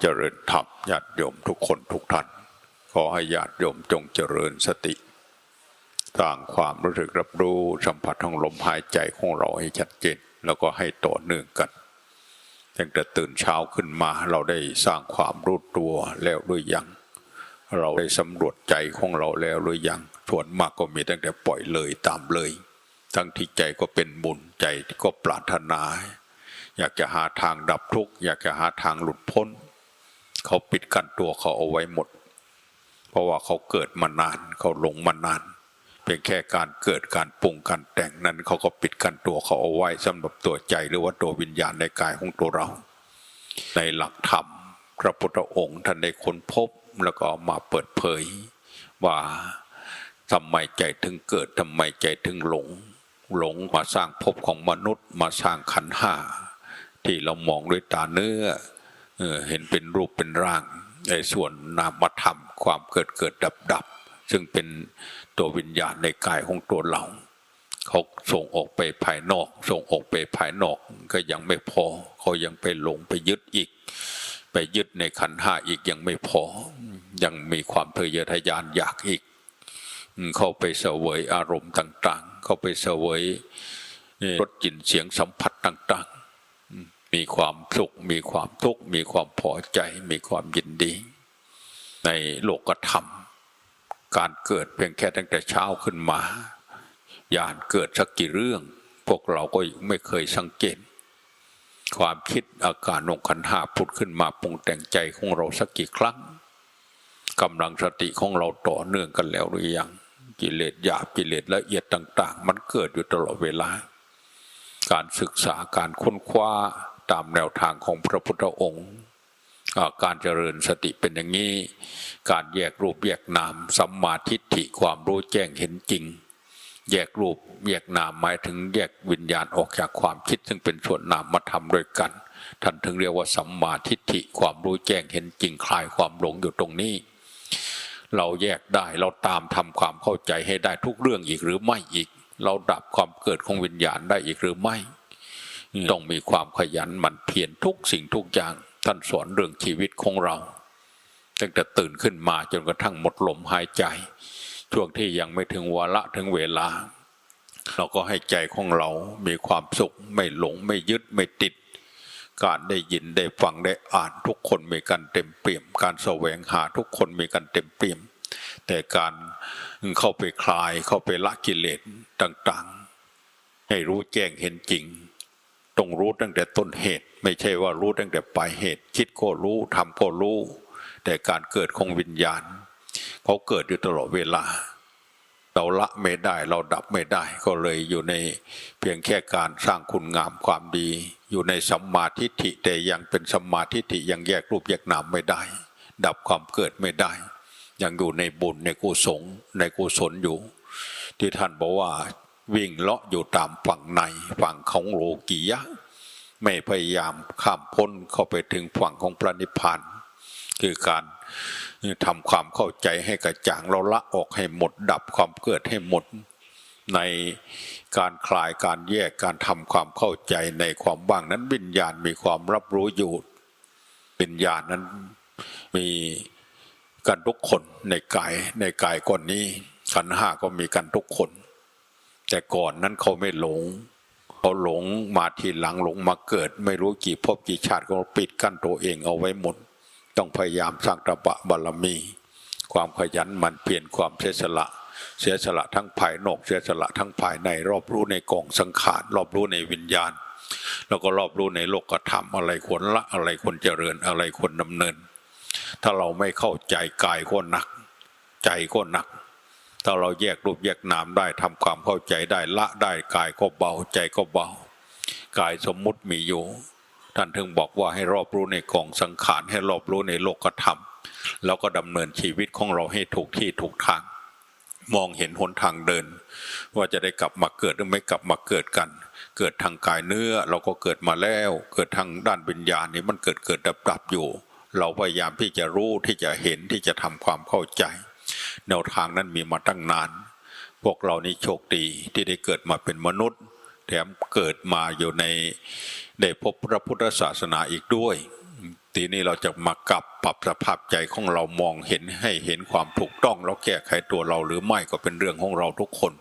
เจริญธรรมญาติโยมทุกคนทุกท่าน ขอให้ญาติโยมจงเจริญสติสร้างความรู้สึกรับรู้สัมผัสของลมหายใจของเราให้ชัดเจนแล้วก็ให้ต่อเนื่องกันตั้งแต่ตื่นเช้าขึ้นมาเราได้สร้างความรู้ตัวแล้วหรือยัง เราได้สำรวจใจของเราแล้วหรือยังส่วนมากก็มีตั้งแต่ปล่อยเลยตามเลย ทั้งที่ใจก็เป็นบุญใจก็ปรารถนา อยากจะหาทางดับทุกข์อยากจะหาทางหลุดพ้น เขาปิดกั้นตัวเขาเอาไว้หมด เพราะว่าเขาเกิดมานาน เขาหลงมานาน เพียงแค่การเกิดการปรุงการแต่งนั้น เขาก็ปิดกั้นตัวเขาเอาไว้สำหรับตัวใจหรือว่าตัววิญญาณในกายของตัวเรา ในหลักธรรมพระพุทธองค์ท่านได้ค้นพบแล้วก็ามาเปิดเผย ว่าทำไมใจถึงเกิดทำไมใจถึงหลง หลงมาสร้างภพของมนุษย์มาสร้างขันห้าที่เรามองด้วยตาเนื้อ เห็นเป็นรูปเป็นร่างในส่วนนามธรรมความเกิดเกิดดับดับซึ่งเป็นตัววิญญาณในกายของตัวเราเขาส่งออกไปภายนอก ส่งออกไปภายนอกก็ยังไม่พอเขายังไปหลงไปยึดอีก ไปยึดในขันห้าอีกยังไม่พอ ยังมีความทะเยอทะยานอยากอีก เข้าไปเสวยอารมณ์ต่าง ๆ เข้าไปเสวยรสกลิ่นเสียงสัมผัสต่าง ๆ มีความสุข มีความทุกข์ มีความพอใจ มีความยินดี ในโลกธรรม การเกิดเพียงแค่ตั้งแต่เช้าขึ้นมา ยานเกิดสักกี่เรื่อง พวกเราก็ไม่เคยสังเกต ความคิดอาการองคันห้าพุดขึ้นมาปรุงแต่งใจของเราสักกี่ครั้งกำลังสติของเราต่อเนื่องกันแล้วหรือยังกิเลสหยาบกิเลสละเอียดต่าง ๆ มันเกิดอยู่ตลอดเวลา การศึกษาการค้นคว้า ตามแนวทางของพระพุทธองค์การเจริญสติเป็นอย่างนี้ การแยกรูปแยกนามสัมมาทิฏฐิความรู้แจ้งเห็นจริง แยกรูปแยกนามหมายถึงแยกวิญญาณออกจากความคิด ซึ่งเป็นส่วนนามมาทำด้วยกัน ท่านถึงเรียกว่าสัมมาทิฏฐิความรู้แจ้งเห็นจริงคลายความหลงอยู่ตรงนี้ เราแยกได้เราตามทำความเข้าใจให้ได้ทุกเรื่องอีกหรือไม่อีก เราดับความเกิดของวิญญาณได้อีกหรือไม่ ต้องมีความขยันหมั่นเพียรทุกสิ่งทุกอย่างท่านสอนเรื่องชีวิตของเรา ตั้งแต่ตื่นขึ้นมาจนกระทั่งหมดลมหายใจ ช่วงที่ยังไม่ถึงวาระถึงเวลา เราก็ให้ใจของเรา มีความสุขไม่หลงไม่ยึดไม่ติด การได้ยินได้ฟังได้อ่านทุกคนมีกันเต็มเปี่ยม การแสวงหาทุกคนมีกันเต็มเปี่ยม แต่การเข้าไปคลายเข้าไปละกิเลสต่างๆ ให้รู้แจ้งเห็นจริง ต้องรู้ตั้งแต่ต้นเหตุ ไม่ใช่ว่ารู้ตั้งแต่ปลายเหตุ คิดก็รู้ทำก็รู้ แต่การเกิดของวิญญาณ เขาเกิดอยู่ตลอดเวลา เราละไม่ได้เราดับไม่ได้ ก็เลยอยู่ในเพียงแค่การสร้างคุณงามความดี อยู่ในสัมมาทิฏฐิแต่ยังเป็นสัมมาทิฏฐิยังแยกรูปแยกนามไม่ได้ ดับความเกิดไม่ได้ ยังอยู่ในบุญในกุศลในกุศลอยู่ ที่ท่านบอกว่า วิ่งเลาะอยู่ตามฝั่งในฝั่งของโลกียะ ไม่พยายามข้ามพ้นเข้าไปถึงฝั่งของพระนิพพานคือการทำความเข้าใจให้กระจ่างเราละออกให้หมดดับความเกิดให้หมด ในการคลายการแยกการทำความเข้าใจในความว่างนั้นวิญญาณมีความรับรู้อยู่วิญญาณนั้นมีกันทุกคนในกายในกายก่อนนี้ขันห้าก็มีกันทุกคน แต่ก่อนนั้นเขาไม่หลงเขาหลงมาทีหลังหลงมาเกิด ไม่รู้กี่ภพกี่ชาติก็ปิดกั้นตัวเองเอาไว้หมด ต้องพยายามสร้างตบะบารมี ความขยันมันเปลี่ยนความเสียสละ เสียสละทั้งภายนอกเสียสละทั้งภายในรอบรู้ในกองสังขารรอบรู้ในวิญญาณ แล้วก็รอบรู้ในโลกธรรมอะไรควรละอะไรควรเจริญอะไรควรดำเนิน ถ้าเราไม่เข้าใจกายก็หนัก ใจก็หนัก ถ้าเราแยกรูปแยกนามได้ทำความเข้าใจได้ละได้กายก็เบาใจก็เบากายสมมุติมีอยู่ท่านถึงบอกว่าให้รอบรู้ในกองสังขารให้รอบรู้ในโลกธรรม แล้วก็ดำเนินชีวิตของเราให้ถูกที่ถูกทาง มองเห็นหนทางเดิน ว่าจะได้กลับมาเกิดหรือไม่กลับมาเกิดกัน เกิดทางกายเนื้อเราก็เกิดมาแล้ว เกิดทางด้านวิญญาณนี่มันเกิดเกิดดับดับอยู่ เราพยายามที่จะรู้ที่จะเห็นที่จะทำความเข้าใจ แนวทางนั้นมีมาตั้งนาน พวกเรานี่โชคดีที่ได้เกิดมาเป็นมนุษย์ แถมเกิดมาอยู่ในได้พบพระพุทธศาสนาอีกด้วย ทีนี้เราจะมากลับปรับสภาพใจของเรามองเห็นให้เห็นความถูกต้องแล้วแก้ไขตัวเราหรือไม่ก็เป็นเรื่องของเราทุกคน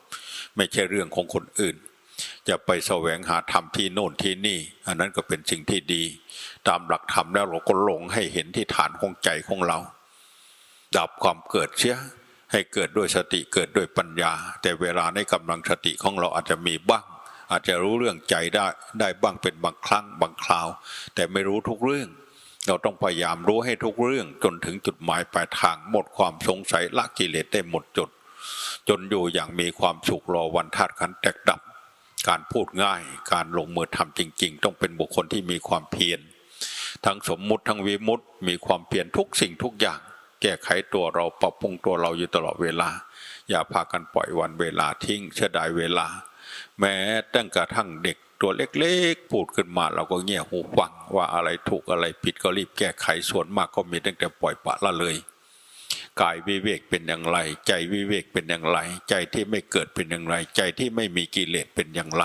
ไม่ใช่เรื่องของคนอื่นจะไปแสวงหาธรรมที่โน่นที่นี่ อันนั้นก็เป็นสิ่งที่ดี ตามหลักธรรมแล้วเราก็ลงให้เห็นที่ฐานของใจของเรา ดับความเกิดเสีย ให้เกิดด้วยสติเกิดด้วยปัญญา แต่เวลาในกำลังสติของเราอาจจะมีบ้าง อาจจะรู้เรื่องใจได้ได้บ้างเป็นบางครั้งบางคราว แต่ไม่รู้ทุกเรื่อง เราต้องพยายามรู้ให้ทุกเรื่องจนถึงจุดหมายปลายทางหมดความสงสัยละกิเลสได้หมดจด จนอยู่อย่างมีความสุขรอวันธาตุขันธ์แตกดับ การพูดง่าย การลงมือทำจริง ๆ ต้องเป็นบุคคลที่มีความเพียรทั้งสมมุติทั้งวิมุติมีความเพียรทุกสิ่งทุกอย่าง แก้ไขตัวเราปรับปรุงตัวเราอยู่ตลอดเวลา อย่าพากันปล่อยวันเวลาทิ้งเสียดายเวลา แม้ตั้งกระทั่งเด็กตัวเล็กๆ พูดขึ้นมาเราก็เงี่ยหูฟังว่าอะไรถูกอะไรผิดก็รีบแก้ไขส่วนมากก็มีตั้งแต่ปล่อยปะละเลย กายวิเวกเป็นอย่างไร ใจวิเวกเป็นอย่างไร ใจที่ไม่เกิดเป็นอย่างไร ใจที่ไม่มีกิเลสเป็นอย่างไร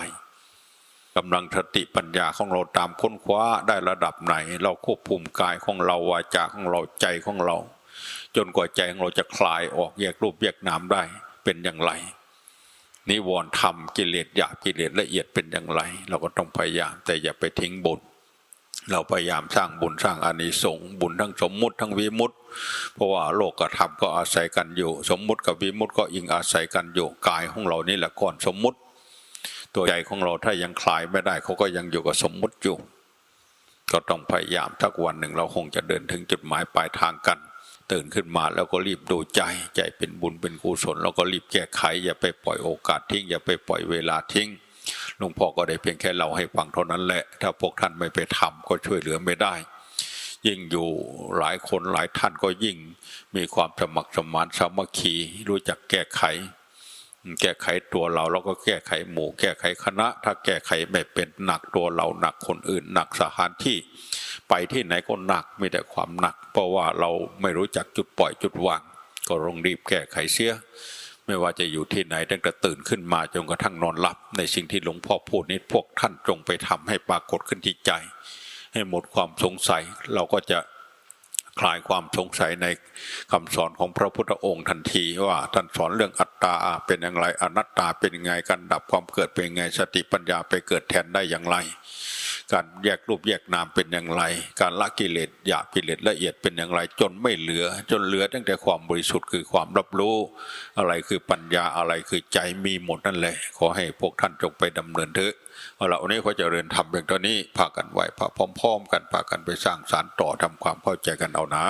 กำลังสติปัญญาของเราตามค้นคว้าได้ระดับไหน เราควบคุมกายของเราวาจาของเราใจของเรา จนกว่าใจของเราจะคลายออกแยกรูปแยกนามได้เป็นอย่างไร นิวรณ์ธรรมกิเลสหยาบกิเลสละเอียดเป็นอย่างไร เราก็ต้องพยายามแต่อย่าไปทิ้งบุญเราพยายามสร้างบุญสร้างอานิสงส์บุญทั้งสมมุติทั้งวิมุติ เพราะว่าโลกกับธรรมก็อาศัยกันอยู่ สมมุติกับวิมุติก็อิงอาศัยกันอยู่กายของเรานี่แหละก่อนสมมุติ ตัวใหญ่ของเราถ้ายังคลายไม่ได้เขาก็ยังอยู่กับสมมุติอยู่ ก็ต้องพยายามทักวันหนึ่งเราคงจะเดินถึงจุดหมายปลายทางกัน ตื่นขึ้นมาแล้วก็รีบดูใจ ใจเป็นบุญเป็นกุศลแล้วก็รีบแก้ไข อย่าไปปล่อยโอกาสทิ้ง อย่าไปปล่อยเวลาทิ้งหลวงพ่อก็ได้เพียงแค่เราให้ฟังเท่านั้นแหละ ถ้าพวกท่านไม่ไปทำก็ช่วยเหลือไม่ได้ ยิ่งอยู่หลายคนหลายท่านก็ยิ่ง มีความสมัครสมานสามัคคีรู้จักแก้ไข แก้ไขตัวเราแล้วก็แก้ไขหมู่แก้ไขคณะ ถ้าแก้ไขไม่เป็นหนักตัวเราหนักคนอื่น หนักสถานที่ ไปที่ไหนก็หนักมีแต่ความหนัก เพราะว่าเราไม่รู้จักจุดปล่อยจุดวาง ก็รงรีบแก้ไขเสีย ไม่ว่าจะอยู่ที่ไหนตั้งแต่ตื่นขึ้นมาจนกระทั่งนอนหลับ ในสิ่งที่หลวงพ่อพูดนี้พวกท่านจงไปทำให้ปรากฏขึ้นที่ใจ ให้หมดความสงสัยเราก็จะ คลายความสงสัยในคำสอนของพระพุทธองค์ทันทีว่าท่านสอนเรื่องอัตตาเป็นอย่างไรอนัตตาเป็นยังไงการดับความเกิดเป็นยังไงสติปัญญาไปเกิดแทนได้อย่างไร การแยกรูปแยกนามเป็นอย่างไร การละกิเลสหยาบกิเลสละเอียดเป็นอย่างไร จนไม่เหลือ จนเหลือตั้งแต่ความบริสุทธิ์คือความรับรู้ อะไรคือปัญญาอะไรคือใจมีหมดนั่นแหละขอให้พวกท่านจงไปดำเนินเถอะเอาละวันนี้ขอเจริญธรรมเพียงเท่านี้พากันไหวพาพร้อม ๆ กันพากันไปสร้างสารต่อทำความเข้าใจกันเอานะ